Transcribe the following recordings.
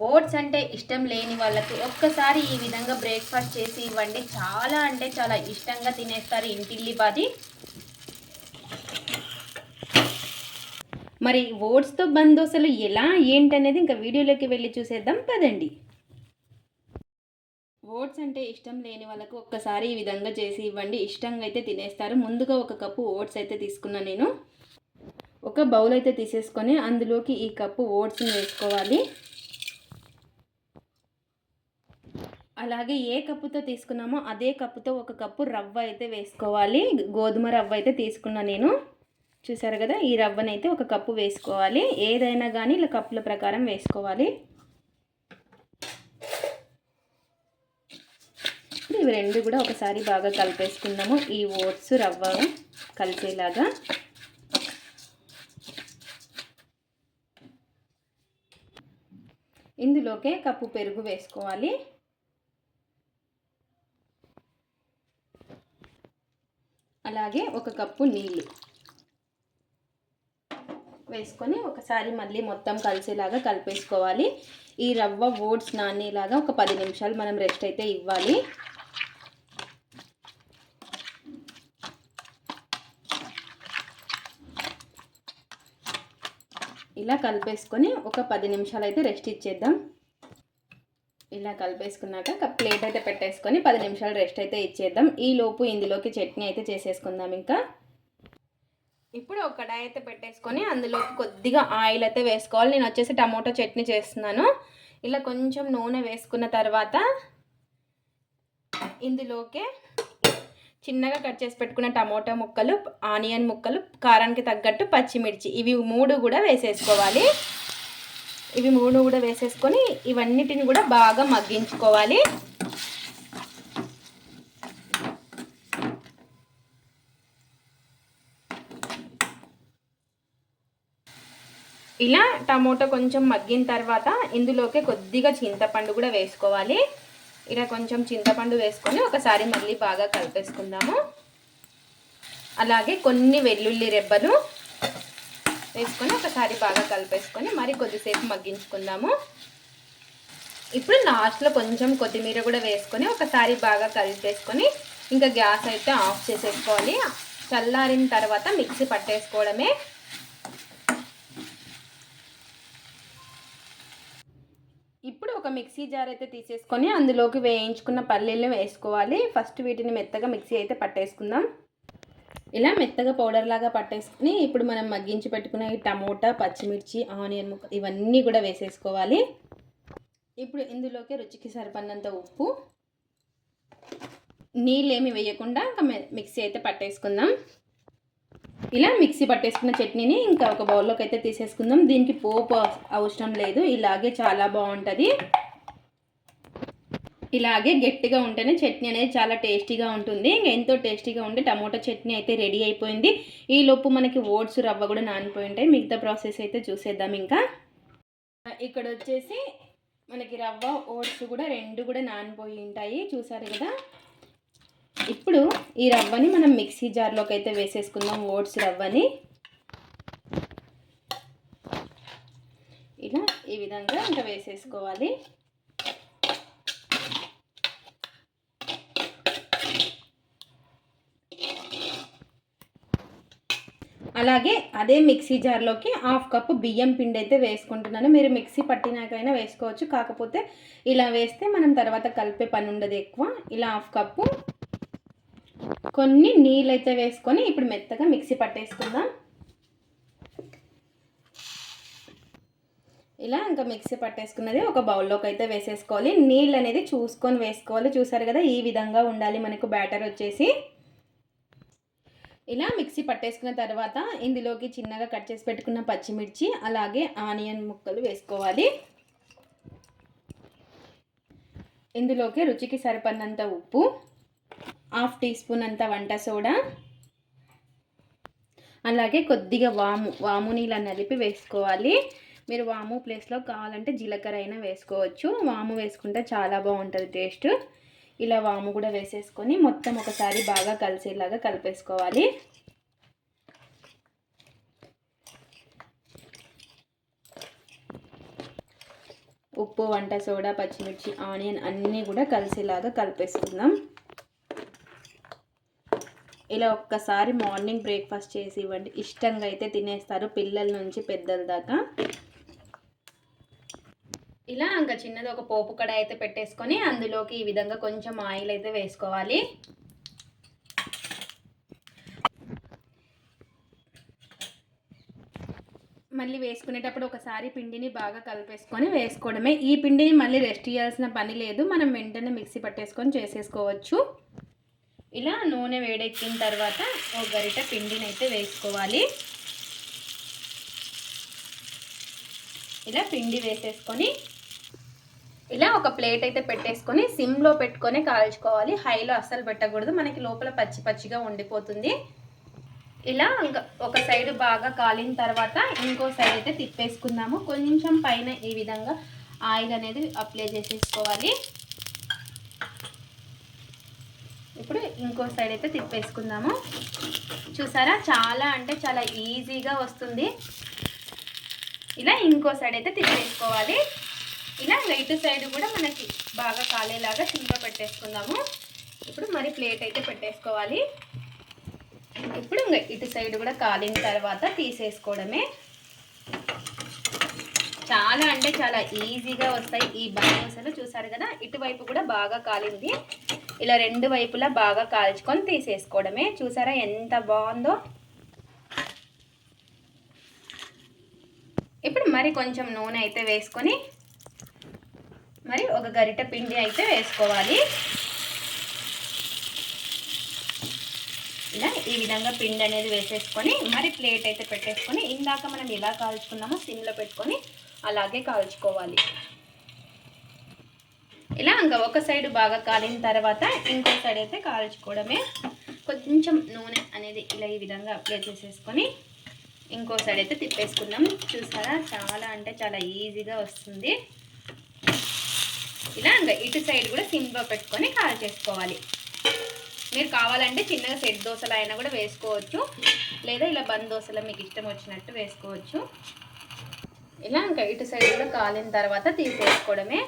Oats అంటే ఇష్టం లేని వాళ్ళకి ఒక్కసారి ఈ విధంగా బ్రేక్ఫాస్ట్ చేసి ఇవ్వండి. చాలా అంటే చాలా ఇష్టంగా తినేస్తారు ఇంటిల్లి బాది. మరి ఓట్స్తో బందోసలు ఎలా? ఏంటనేది ఇంకా వీడియోలోకి వెళ్ళి చూసేద్దాం. పదండి. ఓట్స్ అంటే ఇష్టం లేని వాళ్ళకు ఒక్కసారి ఈ విధంగా చేసి ఇవ్వండి. ఇష్టంగా అయితే తినేస్తారు. ముందుగా ఒక కప్పు ఓట్స్ అయితే తీసుకున్నా నేను. ఒక బౌల్ అయితే తీసేసుకొని అందులోకి ఈ కప్పు ఓట్స్ని వేసుకోవాలి. అలాగే ఏ కప్పుతో తీసుకున్నామో అదే కప్పుతో ఒక కప్పు రవ్వ అయితే వేసుకోవాలి. గోధుమ రవ్వ అయితే తీసుకున్నా నేను. చూసారు కదా ఈ రవ్వనైతే ఒక కప్పు వేసుకోవాలి. ఏదైనా కానీ ఇలా కప్పుల ప్రకారం వేసుకోవాలి. ఇవి రెండు కూడా ఒకసారి బాగా కలిపేసుకుందాము. ఈ ఓట్స్ రవ్వ కలిసేలాగా. ఇందులోకే కప్పు పెరుగు వేసుకోవాలి. అలాగే ఒక కప్పు నీళ్ళు వేసుకొని ఒకసారి మళ్ళీ మొత్తం కలిసేలాగా కలిపేసుకోవాలి. ఈ రవ్వ ఓట్స్ నానేలాగా ఒక పది నిమిషాలు మనం రెస్ట్ అయితే ఇవ్వాలి. ఇలా కలిపేసుకొని ఒక పది నిమిషాలు అయితే రెస్ట్ ఇచ్చేద్దాం. ఇలా కలిపేసుకున్నాక ప్లేట్ అయితే పెట్టేసుకొని పది నిమిషాలు రెస్ట్ అయితే ఇచ్చేద్దాం. ఈ లోపు ఇందులోకి చట్నీ అయితే చేసేసుకుందాం ఇంకా. ఇప్పుడు ఒక కడాయి అయితే పెట్టేసుకొని అందులో కొద్దిగా ఆయిల్ అయితే వేసుకోవాలి. నేను వచ్చేసి టమోటో చట్నీ చేస్తున్నాను. ఇలా కొంచెం నూనె వేసుకున్న తర్వాత ఇందులోకే చిన్నగా కట్ చేసి పెట్టుకున్న టమాటో ముక్కలు ఆనియన్ ముక్కలు కారానికి తగ్గట్టు పచ్చిమిర్చి. ఇవి మూడు కూడా వేసేసుకోవాలి. ఇవి మూడు కూడా వేసేసుకొని ఇవన్నిటిని కూడా బాగా మగ్గించుకోవాలి. ఇలా టమోటా కొంచెం మగ్గిన తర్వాత ఇందులోకి కొద్దిగా చింతపండు కూడా వేసుకోవాలి. ఇలా కొంచెం చింతపండు వేసుకొని ఒకసారి మళ్ళీ బాగా కలిపేసుకుందాము. అలాగే కొన్ని వెల్లుల్లి రెబ్బలు వేసుకొని ఒకసారి బాగా కలిపేసుకొని మరి కొద్దిసేపు మగ్గించుకుందాము. ఇప్పుడు లాస్ట్లో కొంచెం కొత్తిమీర కూడా వేసుకొని ఒకసారి బాగా కలిపేసుకొని ఇంకా గ్యాస్ అయితే ఆఫ్ చేసేసుకోవాలి. చల్లారిన తర్వాత మిక్సీ పట్టేసుకోవడమే. ఇప్పుడు ఒక మిక్సీ జార్ అయితే తీసేసుకొని అందులోకి వేయించుకున్న పల్లీలు వేసుకోవాలి. ఫస్ట్ వీటిని మెత్తగా మిక్సీ అయితే పట్టేసుకుందాం. ఇలా మెత్తగా పౌడర్ లాగా పట్టేసుకుని ఇప్పుడు మనం మగ్గించి పెట్టుకున్న ఈ టమోటా పచ్చిమిర్చి ఆనియన్ ముక్క ఇవన్నీ కూడా వేసేసుకోవాలి. ఇప్పుడు ఇందులోకి రుచికి సరిపడినంత ఉప్పు నీళ్ళు ఏమి వేయకుండా ఇంకా మిక్సీ అయితే పట్టేసుకుందాం. ఇలా మిక్సీ పట్టేసుకున్న చట్నీని ఇంకా ఒక బౌల్లోకి అయితే తీసేసుకుందాం. దీనికి పోపు అవసరం లేదు. ఇలాగే చాలా బాగుంటుంది. ఇలాగే గట్టిగా ఉంటేనే చట్నీ అనేది చాలా టేస్టీగా ఉంటుంది. ఇంకా ఎంతో టేస్టీగా ఉంటే టమోటా చట్నీ అయితే రెడీ అయిపోయింది. ఈ లోపు మనకి ఓట్స్ రవ్వ కూడా నానిపోయి ఉంటాయి మిగతా ప్రాసెస్ అయితే చూసేద్దాం ఇంకా. ఇక్కడ వచ్చేసి మనకి రవ్వ ఓట్స్ కూడా రెండు కూడా నానిపోయి ఉంటాయి. చూసారు కదా? ఇప్పుడు ఈ రవ్వని మనం మిక్సీ జార్లోకి అయితే వేసేసుకుందాం ఓట్స్ రవ్వని. ఇలా ఈ విధంగా ఇంకా వేసేసుకోవాలి. అలాగే అదే మిక్సీ జార్లోకి హాఫ్ కప్పు బియ్యం పిండి అయితే వేసుకుంటున్నాను. మీరు మిక్సీ పట్టినాకైనా వేసుకోవచ్చు. కాకపోతే ఇలా వేస్తే మనం తర్వాత కలిపే పని ఉండదు ఎక్కువ. ఇలా హాఫ్ కప్పు కొన్ని నీళ్ళు అయితే వేసుకొని ఇప్పుడు మెత్తగా మిక్సీ పట్టేసుకుందాం. ఇలా ఇంకా మిక్సీ పట్టేసుకున్నది ఒక బౌల్లోకి అయితే వేసేసుకోవాలి. నీళ్ళు అనేది చూసుకొని వేసుకోవాలి. చూసారు కదా ఈ విధంగా ఉండాలి. మనకు బ్యాటర్ వచ్చేసి. ఇలా మిక్సీ పట్టేసుకున్న తర్వాత ఇందులోకి చిన్నగా కట్ చేసి పెట్టుకున్న పచ్చిమిర్చి అలాగే ఆనియన్ ముక్కలు వేసుకోవాలి. ఇందులోకి రుచికి సరిపడినంత ఉప్పు హాఫ్ టీ స్పూన్ అంత వంట సోడా అలాగే కొద్దిగా వాము వాము నీళ్ళ నలిపి వేసుకోవాలి. మీరు వాము ప్లేస్లో కావాలంటే జీలకర్ర అయినా వేసుకోవచ్చు. వాము వేసుకుంటే చాలా బాగుంటుంది టేస్ట్. ఇలా వాము కూడా వేసేసుకొని మొత్తం ఒకసారి బాగా కలిసేలాగా కలిపేసుకోవాలి. ఉప్పు వంట సోడా పచ్చిమిర్చి ఆనియన్ అన్నీ కూడా కలిసేలాగా కలిపేసుకుందాం. ఇలా ఒక్కసారి మార్నింగ్ బ్రేక్ఫాస్ట్ చేసి ఇవ్వండి. ఇష్టంగా అయితే తినేస్తారు పిల్లల నుంచి పెద్దల దాకా. ఇలా ఇంకా చిన్నది ఒక పోపు కడ అయితే పెట్టేసుకొని అందులోకి ఈ విధంగా కొంచెం ఆయిల్ అయితే వేసుకోవాలి. మళ్ళీ వేసుకునేటప్పుడు ఒకసారి పిండిని బాగా కలిపేసుకొని వేసుకోవడమే. ఈ పిండిని మళ్ళీ రెస్ట్ చేయాల్సిన పని లేదు. మనం వెంటనే మిక్సీ పట్టేసుకొని చేసేసుకోవచ్చు. ఇలా నూనె వేడెక్కిన తర్వాత ఒక గరిట పిండిని అయితే వేసుకోవాలి. ఇలా పిండి వేసేసుకొని ఇలా ఒక ప్లేట్ అయితే పెట్టేసుకొని సిమ్లో పెట్టుకొని కాల్చుకోవాలి. హైలో అస్సలు పెట్టకూడదు. మనకి లోపల పచ్చి పచ్చిగా ఉండిపోతుంది. ఇలా ఇంకా ఒక సైడ్ బాగా కాలిన తర్వాత ఇంకో సైడ్ అయితే తిప్పేసుకుందాము. కొంచెం పైన ఈ విధంగా ఆయిల్ అనేది అప్లై చేసేసుకోవాలి. ఇప్పుడు ఇంకో సైడ్ అయితే తిప్పేసుకుందాము. చూసారా? చాలా అంటే చాలా ఈజీగా వస్తుంది. ఇలా ఇంకో సైడ్ అయితే తిప్పేసుకోవాలి. ఇలా ఇటు సైడ్ కూడా మనకి బాగా కాలేలాగా సిమ్లో పెట్టేసుకుందాము. ఇప్పుడు మరి ప్లేట్ అయితే పెట్టేసుకోవాలి. ఇప్పుడు ఇంకా ఇటు సైడ్ కూడా కాలిన తర్వాత తీసేసుకోవడమే. చాలా అంటే చాలా ఈజీగా వస్తాయి ఈ బందోసలు చూసారు కదా? ఇటువైపు కూడా బాగా కాలింది. ఇలా రెండు వైపులా బాగా కాల్చుకొని తీసేసుకోవడమే. చూసారా ఎంత బాగుందో? ఇప్పుడు మరి కొంచెం నూనె అయితే వేసుకొని మరి ఒక గరిట పిండి అయితే వేసుకోవాలి. ఇలా ఈ విధంగా పిండి అనేది వేసేసుకొని మరి ప్లేట్ అయితే పెట్టేసుకొని ఇందాక మనం ఎలా కాల్చుకున్నామో సిమ్లో పెట్టుకొని అలాగే కాల్చుకోవాలి. ఇలా ఇంకా ఒక సైడ్ బాగా కాలిన తర్వాత ఇంకో సైడ్ అయితే కాల్చుకోవడమే. కొంచెం నూనె అనేది ఇలా ఈ విధంగా అప్లై చేసేసుకొని ఇంకో సైడ్ అయితే తిప్పేసుకుందాం చూసారా? చాలా అంటే చాలా ఈజీగా వస్తుంది. ఇలా ఇంకా ఇటు సైడ్ కూడా సిమ్లో పెట్టుకొని కాల్ చేసుకోవాలి. మీరు కావాలంటే చిన్నగా సెట్ దోశలు అయినా కూడా వేసుకోవచ్చు. లేదా ఇలా బంద్ దోశలు మీకు ఇష్టం వచ్చినట్టు వేసుకోవచ్చు. ఇలా ఇంకా ఇటు సైడ్ కూడా కాలిన తర్వాత తీసేసుకోవడమే.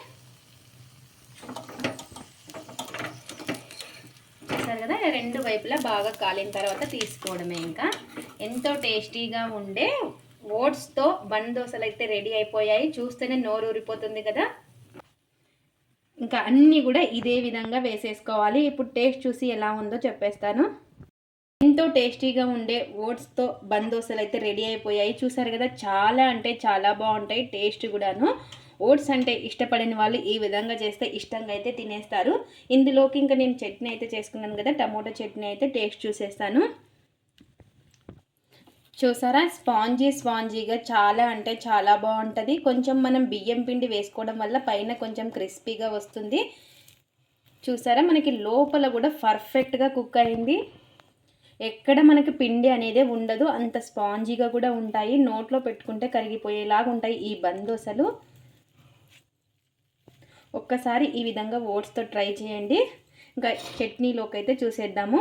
చూసారు కదా? రెండు వైపులా బాగా కాలిన తర్వాత తీసుకోవడమే ఇంకా. ఎంతో టేస్టీగా ఉండే ఓట్స్తో బంద్ దోశలు అయితే రెడీ అయిపోయాయి. చూస్తేనే నోరు ఊరిపోతుంది కదా? ఇంకా అన్నీ కూడా ఇదే విధంగా వేసేసుకోవాలి. ఇప్పుడు టేస్ట్ చూసి ఎలా ఉందో చెప్పేస్తాను. ఎంతో టేస్టీగా ఉండే ఓట్స్తో బందోసలు అయితే రెడీ అయిపోయాయి. చూసారు కదా చాలా అంటే చాలా బాగుంటాయి టేస్ట్ కూడాను. ఓట్స్ అంటే ఇష్టపడిన వాళ్ళు ఈ విధంగా చేస్తే ఇష్టంగా అయితే తినేస్తారు. ఇందులోకి ఇంకా నేను చట్నీ అయితే చేసుకున్నాను కదా టమోటా చట్నీ అయితే టేస్ట్ చూసేస్తాను. చూసారా? స్పాంజీ స్పాంజీగా చాలా అంటే చాలా బాగుంటుంది. కొంచెం మనం బియ్యం పిండి వేసుకోవడం వల్ల పైన కొంచెం క్రిస్పీగా వస్తుంది. చూసారా? మనకి లోపల కూడా పర్ఫెక్ట్గా కుక్ అయింది. ఎక్కడ మనకి పిండి అనేది ఉండదు. అంత స్పాంజీగా కూడా ఉంటాయి. నోట్లో పెట్టుకుంటే కరిగిపోయేలాగా ఉంటాయి ఈ బందోసలు. ఒక్కసారి ఈ విధంగా ఓట్స్తో ట్రై చేయండి. ఇంకా చట్నీలోకి అయితే చూసేద్దాము.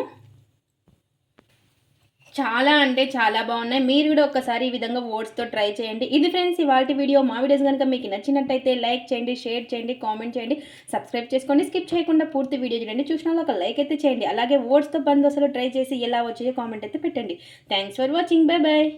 చాలా అంటే చాలా బాగున్నాయి. మీరు కూడా ఒకసారి ఈ విధంగా ఓట్స్తో ట్రై చేయండి. ఇది ఫ్రెండ్స్ ఇవాళ వీడియో మా వీడియోస్ కనుక మీకు నచ్చినట్టయితే లైక్ చేయండి షేర్ చేయండి కామెంట్ చేయండి సబ్స్క్రైబ్ చేసుకోండి. స్కిప్ చేయకుండా పూర్తి వీడియో చూడండి. చూసిన ఒక లైక్ అయితే చేయండి. అలాగే ఓట్స్తో బంద్ అసలు ట్రై చేసి ఎలా వచ్చాయో కామెంట్ అయితే పెట్టండి. Thanks for watching bye bye